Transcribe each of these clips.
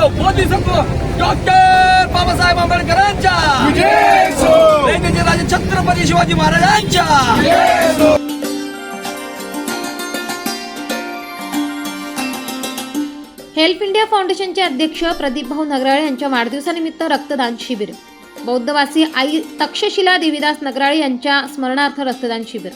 बोलो मोदी सबको डॉक्टर बाबासाहेब आंबेडकरांच्या. नेताजी राजे छत्रपती शिवाजी महाराजांच्या. हेल्प इंडिया फाउंडेशनचे अध्यक्ष प्रदीप भाऊ नगराळे यांच्या वाढदिवसानिमित्त रक्तदान शिबिर. बौद्धवासी आई तक्षशिला देवीदास नगराळे यांच्या स्मरणार्थ रक्तदान शिबिर.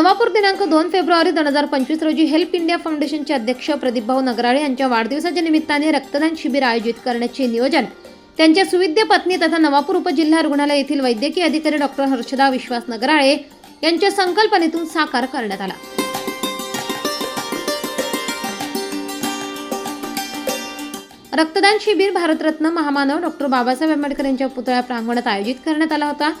नवापूर दिनांक दोन फेब्रुवारी दोन हजार पंचवीस रोजी हेल्प इंडिया फाउंडेशनचे अध्यक्ष प्रदीपभाऊ नगराळे यांच्या वाढदिवसाच्या निमित्ताने रक्तदान शिबिर आयोजित करण्याचे नियोजन. त्यांच्या सुविद्य पत्नी तथा नवापूर उपजिल्हा रुग्णालय येथील वैद्यकीय अधिकारी डॉक्टर हर्षदा विश्वास नगराळे यांच्या संकल्पनेतून साकार करण्यात आला. रक्तदान शिबिर भारतरत्न महामानव डॉक्टर बाबासाहेब आंबेडकर यांच्या पुतळ्या प्रांगणात आयोजित करण्यात आला होता.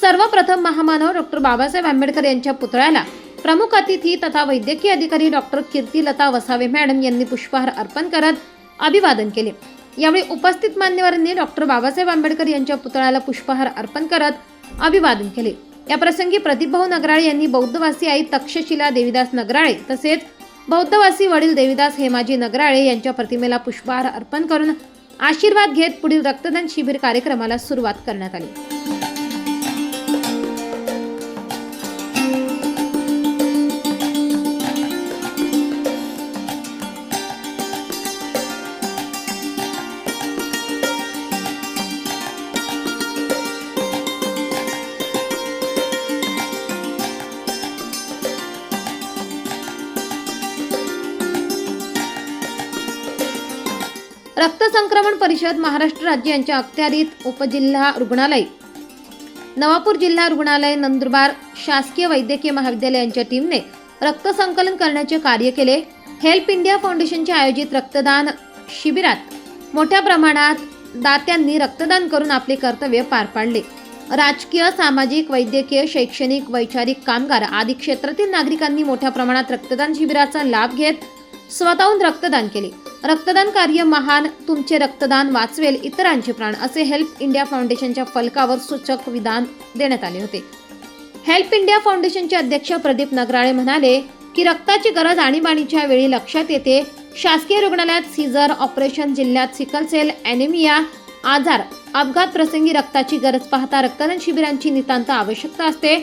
सर्वप्रथम महामानव डॉक्टर बाबासाहेब आंबेडकर यांच्या पुतळ्याला प्रमुख अतिथी तथा वैद्यकीय अधिकारी डॉक्टर कीर्तिलता वसावे मॅडम यांनी पुष्पहार अर्पण करत अभिवादन केले. यावेळी उपस्थित मान्यवरांनी डॉक्टर बाबासाहेब आंबेडकर यांच्या पुतळ्याला पुष्पहार अर्पण करत अभिवादन केले. या प्रसंगी प्रतिभाऊ नगराळे यांनी बौद्धवासी आई तक्षशिला देवीदास नगराळे तसेच बौद्धवासी वडील देवीदास हेमाजी नगराळे यांच्या प्रतिमेला पुष्पहार अर्पण करून आशीर्वाद घेत पुढील रक्तदान शिबिर कार्यक्रमाला सुरुवात करण्यात आली. रक्त संक्रमण परिषद महाराष्ट्र राज्य यांच्या अखत्यारीत उपजिल्हा रुग्णालय. नवापूर जिल्हा रुग्णालय नंदुरबार शासकीय वैद्यकीय महाविद्यालय यांच्या टीमने रक्त संकलन करण्याचे कार्य केले. हेल्प इंडिया फाउंडेशनचे आयोजित रक्तदान शिबिरात मोठ्या प्रमाणात दात्यांनी रक्तदान करून आपले कर्तव्य पार पाडले. राजकीय सामाजिक वैद्यकीय शैक्षणिक वैचारिक कामगार आदी क्षेत्रातील नागरिकांनी मोठ्या प्रमाणात रक्तदान शिबिराचा लाभ घेत स्वतःहून रक्तदान केले. रक्तदान कार्य महान तुमचे रक्तदान वाचवेल इतरांचे प्राण असे हेल्प इंडिया फाउंडेशनच्या फलकावर सूचक विधान देण्यात आले होते. हेल्प इंडिया फाउंडेशनचे अध्यक्ष प्रदीप नगराळे म्हणाले की रक्ताची गरज आणीबाणीच्या वेळी लक्षात येते. शासकीय रुग्णालयात सीझर ऑपरेशन जिल्ह्यात सिकलसेल ॲनिमिया आजार अपघात प्रसंगी रक्ताची गरज पाहता रक्तदान शिबिरांची नितांत आवश्यकता असते.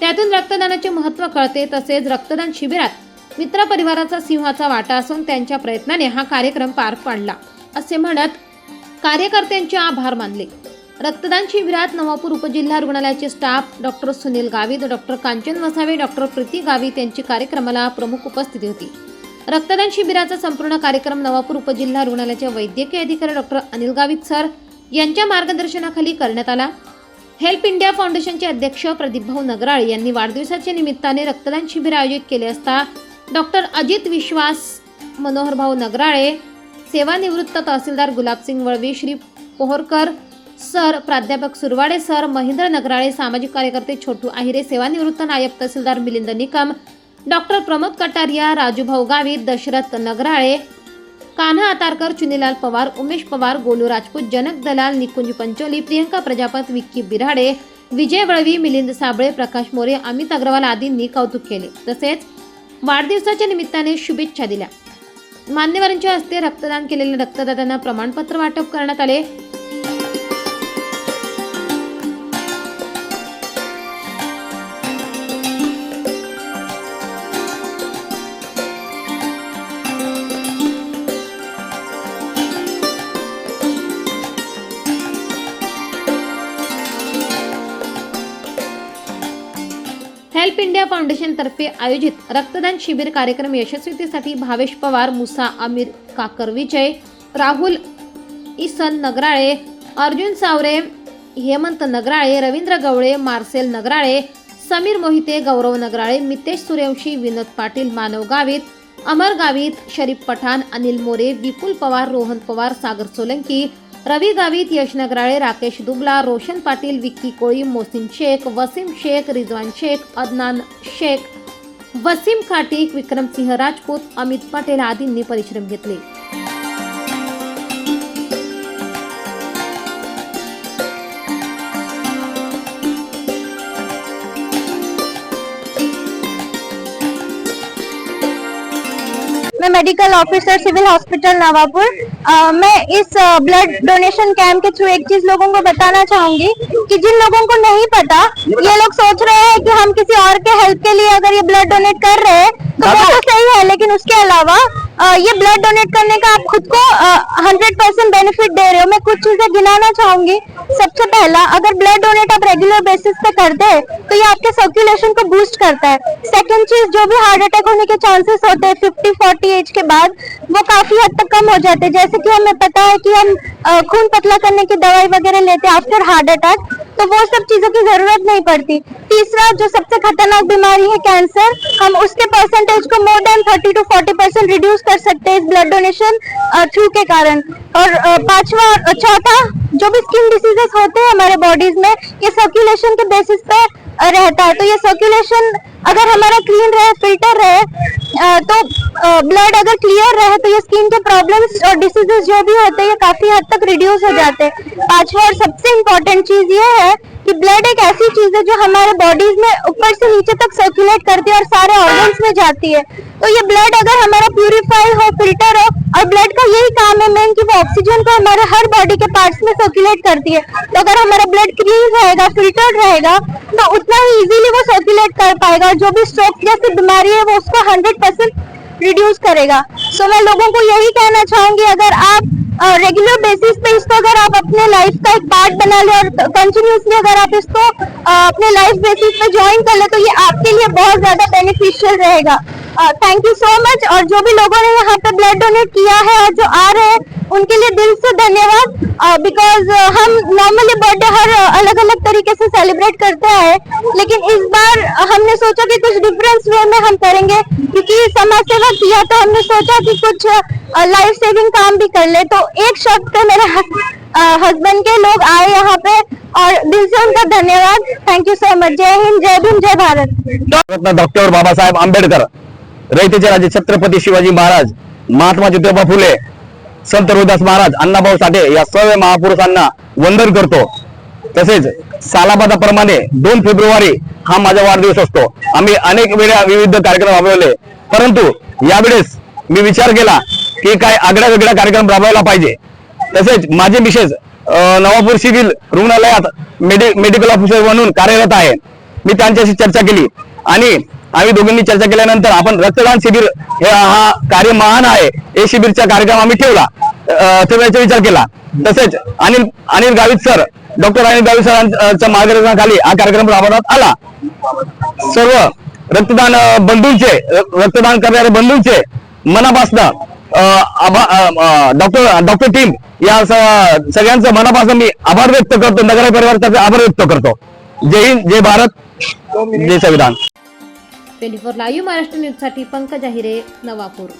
त्यातून रक्तदानाचे महत्त्व कळते तसेच रक्तदान शिबिरात मित्र परिवाराचा सिंहाचा वाटा असून त्यांच्या प्रयत्नाने हा कार्यक्रम पार पाडला असे म्हणत कार्यकर्त्यांचे आभार मानले. रक्तदान शिबिरात नवापूर उपजिल्हा रुग्णालयाचे staff doctor Sunil Gavit doctor Kanchan Vasave doctor Preeti Gavit यांची कार्यक्रमाला प्रमुख उपस्थिती होती. रक्तदान शिबिराचा संपूर्ण कार्यक्रम नवापूर उपजिल्हा रुग्णालयाचे वैद्यकीय अधिकारी डॉक्टर अनिल गावित सर यांच्या मार्गदर्शनाखाली करण्यात आला. हेल्प इंडिया फाउंडेशनचे अध्यक्ष प्रदीपभाऊ नगराळे यांनी वाढदिवसाच्या निमित्ताने रक्तदान शिबिर आयोजित केले असता डॉक्टर अजित विश्वास मनोहरभाऊ नगराळे सेवानिवृत्त तहसीलदार गुलाबसिंग वळवी श्री पोहरकर सर प्राध्यापक सुरवाडे सर महेंद्र नगराळे सामाजिक कार्यकर्ते छोटू आहिरे सेवानिवृत्त नायब तहसीलदार मिलिंद निकम डॉक्टर प्रमोद कटारिया राजूभाऊ गावित दशरथ नगराळे कान्हा आतारकर चुनीलाल पवार उमेश पवार गोलू राजपूत जनक दलाल निकुंज पंचोली प्रियंका प्रजापत विक्की बिराडे विजय वळवी मिलिंद साबळे प्रकाश मोरे अमित अग्रवाल आदींनी कौतुक केले. तसेच वाढदिवसाच्या निमित्ताने शुभेच्छा दिल्या. मान्यवरांच्या हस्ते रक्तदान केलेल्या रक्तदात्यांना प्रमाणपत्र वाटप करण्यात आले. हेल्प इंडिया फाउंडेशन तर्फे आयोजित रक्तदान शिबिर कार्यक्रम यशस्वीतेसाठी भावेश पवार मुसा आमिर काकर विजय राहुल इसन नगराळे अर्जुन सावरे हेमंत नगराळे रवींद्र गवळे मार्सेल नगराळे समीर मोहिते गौरव नगराळे मितेश सूर्यवंशी विनोद पाटील मानव गावित अमर गावित शरीफ पठाण अनिल मोरे विपुल पवार रोहन पवार सागर सोलंकी रवी गावित यश नगराळे राकेश दुबला रोशन पाटील विक्की कोळी मोसिन शेख वसीम शेख रिजवान शेख अदनान शेख वसीम खाटीक विक्रमसिंह राजपूत अमित पटेल आदींनी परिश्रम घेतले. Medical officer civil hospital Navapur मैं इस ब्लड डोनेशन कैंप के थ्रू एक चीज़ लोगों को बताना चाहूँगी कि जिन लोगों को नहीं पता, ये लोग सोच रहे हैं कि हम किसी और के हेल्प के लिए अगर ये ब्लड डोनेट कर रहे हैं तो तो सही है लेकिन उसके अलावा अ, ये ब्लड डोनेट करने का आप खुद को हंड्रेड परसेंट बेनिफिट दे रहे हो। मैं कुछ चीज़ें गिनाना चाहूँगी। सबसे पहला अगर ब्लड डोनेट आप रेगुलर बेसिस पे करते हैं तो ये आपके सर्कुलेशन को बूस्ट करता है। सेकंड चीज़ जो भी हार्ट अटैक होने के चांसेस होते हैं फिफ्टी फोर्टी एज के बाद वो काफ़ी हद तक कम हो जाते हैं। जैसे कि हमें पता है कि हम खून पतला करने की दवाई वगैरह लेते हैं आफ्टर हार्ट अटैक तो वो सब चीज़ों की ज़रूरत नहीं पड़ती। तीसरा, जो सबसे खतरनाक बीमारी है कैंसर, हम उसके परसेंटेज को more than thirty to forty percent reduce कर सकते हैं इस ब्लड डोनेशन थ्रू के कारण। और पांचवा चौथा जो भी स्किन डिसीजेस होते हैं हमारे बॉडीज में, ये सर्कुलेशन के बेसिस पे रहता है। तो ये सर्कुलेशन अगर हमारा क्लीन रहे फ़िल्टर रहे तो ब्लड अगर क्लियर रहे तो ये स्किन के प्रॉब्लम्स और डिसीजेस जो भी होते हैं, ये काफ़ी हद तक रिड्यूस हो जाते हैं। पांचवा और सबसे इम्पोर्टेंट चीज़ ये है कि ब्लड एक ऐसी चीज़ है जो हमारे बॉडीज में ऊपर से नीचे तक सर्कुलेट करती है और सारे ऑर्गन्स में जाती है। तो ये ब्लड अगर हमारा प्यूरिफाई हो फ़िल्टर हो, और ब्लड का यही काम है मेन कि वो ऑक्सीजन को हमारे हर बॉडी के पार्ट्स में सर्कुलेट करती है। तो अगर हमारा ब्लड क्लीन रहेगा फिल्टर्ड रहेगा तो उतना ही इजीली वो सर्कुलेट कर पाएगा। जो भी स्ट्रोक जैसी बीमारी है, वो उसको हंड्रेड रिड्यूस करेगा। सो मैं लोगों को यही कहना चाहूँगी, अगर आप रेगुलर बेसिस पे इसको अगर आप अपने लाइफ का एक पार्ट बना ले और कंटिन्यूसली अगर आप इसको अपने लाइफ बेसिस पे ज्वाइन कर ले तो ये आपके लिए बहुत ज़्यादा बेनिफिशियल रहेगा। थैंक यू सो मच और जो भी लोगों ने यहाँ पे ब्लड डोनेट किया है और जो आ रहे हैं उनके लिए दिल से धन्यवाद बिकॉज़ हम नॉर्मली बर्थडे हर अलग अलग तरीके से सेलिब्रेट करते हैं, लेकिन इस बार हमने सोचा कि कुछ डिफरेंस वे में हम करेंगे, क्योंकि समाज सेवा किया तो हमने सोचा कि कुछ लाइफ सेविंग काम भी कर ले तो एक शब्द पे मेरे हस्बैंड के लोग आए यहाँ पे, और दिल से उनका धन्यवाद। थैंक यू सो मच जय हिंद, जय भीम, जय भारत। डॉक्टर बाबासाहेब आंबेडकर रयतेचे राजे छत्रपती शिवाजी महाराज, महात्मा ज्योतिबा फुले संत रोहिदास महाराज अण्णाभाऊ साठे या सर्व महापुरुषांना वंदन करतो. तसेच सालाबादाप्रमाणे दोन फेब्रुवारी हा माझा वाढदिवस असतो. आम्ही अनेक वेळा विविध कार्यक्रम राबवले. परंतु यावेळेस मी विचार केला की काय आगळ्या वेगळा कार्यक्रम राबवायला पाहिजे. तसेच माझे मिसेस नवापूर सिव्हिल रुग्णालयात मेडि मेडिकल ऑफिसर म्हणून कार्यरत आहे. मी त्यांच्याशी चर्चा केली आणि आम्ही दोघांनी चर्चा केल्यानंतर आपण रक्तदान शिबिर हे हा कार्य महान आहे. हे शिबिरचा कार्यक्रम आम्ही ठेवला. ठेवण्याचा विचार केला. तसेच अनिल अनिल गावित सर डॉक्टर अनिल गावित सरांच्या मार्गदर्शनाखाली हा कार्यक्रम राबवण्यात आला. सर्व रक्तदान बंधूंचे रक्तदान करणारे बंधूंचे मनापासनं डॉक्टर डॉक्टर टीम या सगळ्यांचं मनापासून मी आभार व्यक्त करतो. नगर परिवाराचा आभार व्यक्त करतो. जय हिंद जय भारत जय संविधान. ट्वेंटी फोर लाईव्ह महाराष्ट्र न्यूजसाठी पंकज अहिरे नवापूर.